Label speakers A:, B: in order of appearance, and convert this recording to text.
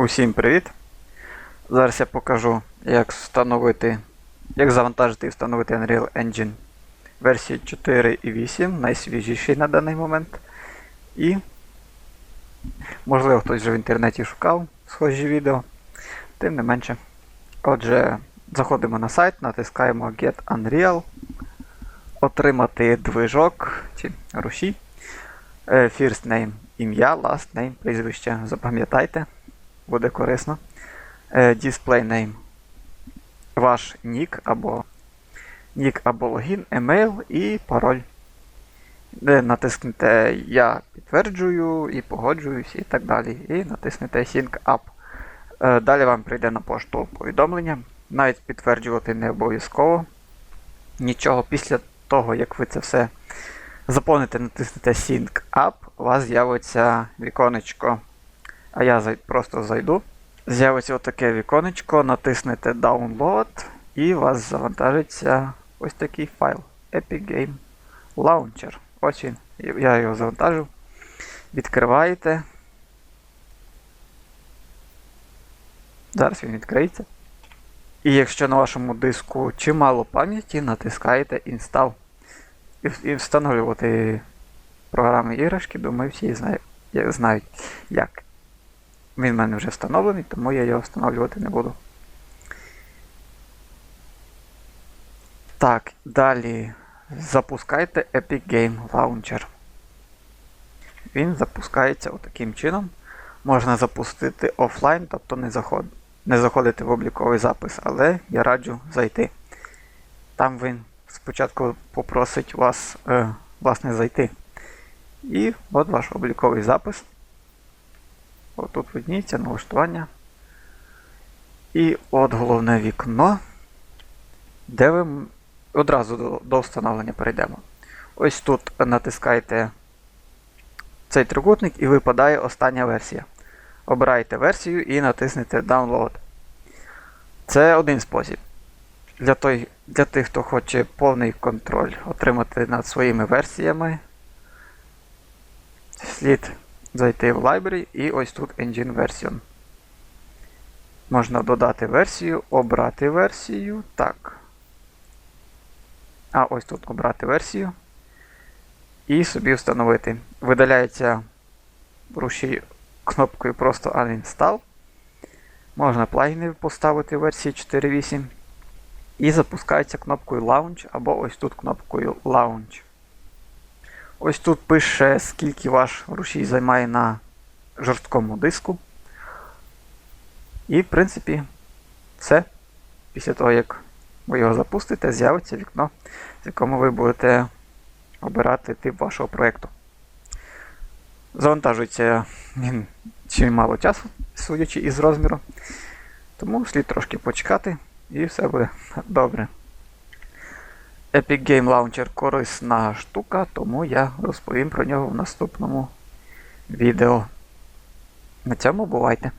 A: Усім привіт! Зараз я покажу, як встановити, як завантажити і встановити Unreal Engine версії 4.8, найсвіжіший на даний момент. І, можливо, хтось вже в інтернеті шукав схожі відео. Тим не менше. Отже, заходимо на сайт, натискаємо Get Unreal, отримати движок чи рушій. Е, First name ім'я, last name, прізвище, запам'ятайте, буде корисно. Е, Display name. Ваш нік або нік або логін, емейл і пароль. Де натиснете Я підтверджую і погоджуюсь і так далі. І натиснете Sync Up. Е, Далі вам прийде на пошту повідомлення. Навіть підтверджувати не обов'язково. Нічого після того, як ви це все заповните, натиснете Sync Up, у вас з'явиться віконечко. А я просто зайду. З'явиться отаке віконечко, натиснете Download, і у вас завантажиться ось такий файл Epic Game Launcher. Ось він. Я його завантажив. Відкриваєте. Зараз він відкриється. І якщо на вашому диску чимало пам'яті, натискаєте Install. І, встановлювати програми іграшки, думаю, всі знають, знають як. Він в мене вже встановлений, тому я його встановлювати не буду. Так, далі запускайте Epic Game Launcher. Він запускається отаким чином. Можна запустити офлайн, тобто не, заход... не заходити в обліковий запис, але я раджу зайти. Там він спочатку попросить вас е, власне зайти. І от ваш обліковий запис. Отут видніється налаштування. І от головне вікно, де ви одразу до, до встановлення перейдемо. Ось тут натискаєте цей трикутник і випадає остання версія. Обирайте версію і натиснете Download. Це один спосіб. Для, той, для тих, хто хоче повний контроль отримати над своїми версіями, слід зайти в Library і ось тут Engine Version. Можна додати версію, обрати версію. Так. А ось тут обрати версію. І собі встановити. Видаляється рушій кнопкою просто Uninstall. Можна плагіни поставити в версії 4.8. І запускається кнопкою Launch або ось тут кнопкою Launch. Ось тут пише, скільки ваш рушій займає на жорсткому диску. І, в принципі, все. Після того, як ви його запустите, з'явиться вікно, з якому ви будете обирати тип вашого проєкту. Завантажується він чимало часу, судячи із розміру. Тому слід трошки почекати і все буде добре. Epic Game Launcher корисна штука, тому я розповім про нього в наступному відео. На цьому бувайте!